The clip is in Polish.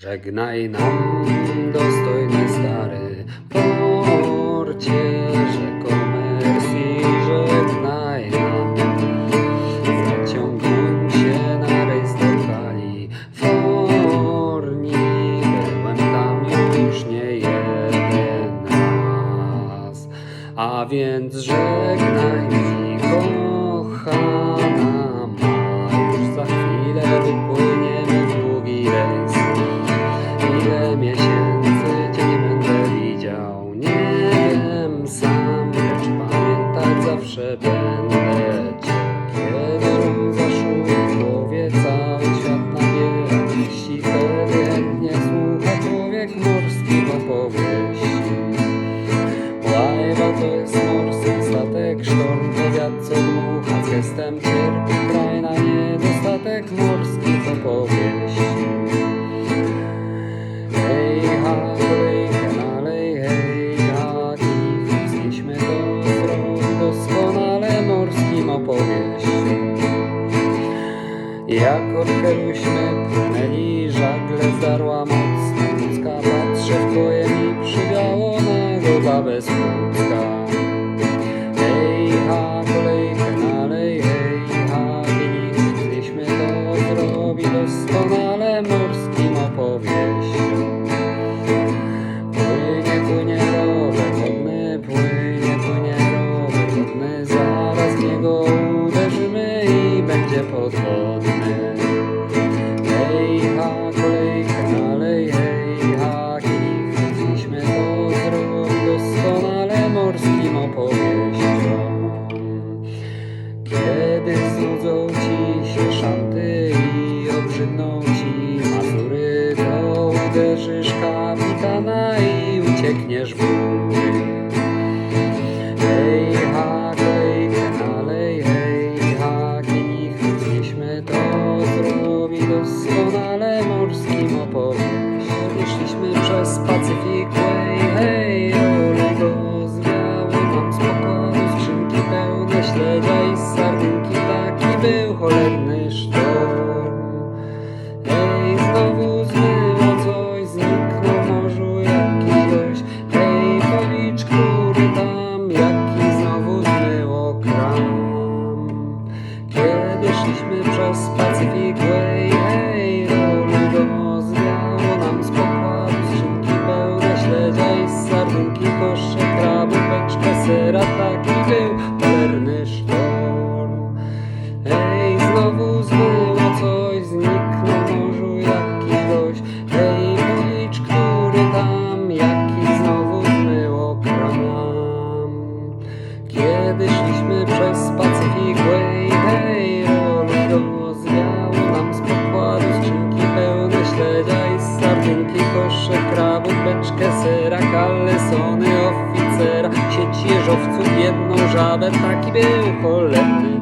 Żegnaj nam, dostojny stary porcierze komersji, żegnaj nam. Zaciągnąć się na rejs do Kalifornii, byłem tam już nie jeden raz. A więc żegnaj mi, kochana zawsze będę Cię. Kiedy zaszło w głowie, cały świat nabiera treści, wtedy nie słucha człowiek morskich opowieści. Łajba to jest morski statek, sztorm to wiatr co dmucha, z gestem cierpi kraj na niedostatek Jak orkeluśmy płynęli, żagle zdarła mocno ludzka, patrzę w koje mi przywiało nagoda bez krótka. Opowieściom. Kiedy znudzą ci się szanty i obrzydną ci mazury, to uderzysz kapitana i uciekniesz w góry. Hej, ha, kolejkę nalej, hej, ha, kielich, znieśmy to, doskonale morskim opowieściom. Szliśmy przez Pacyfik siedział i sam taki był cholerny. Krabów, beczkę, sera, kalesony, oficera, sieć jeżowców, jedną żabę, taki był cholerny.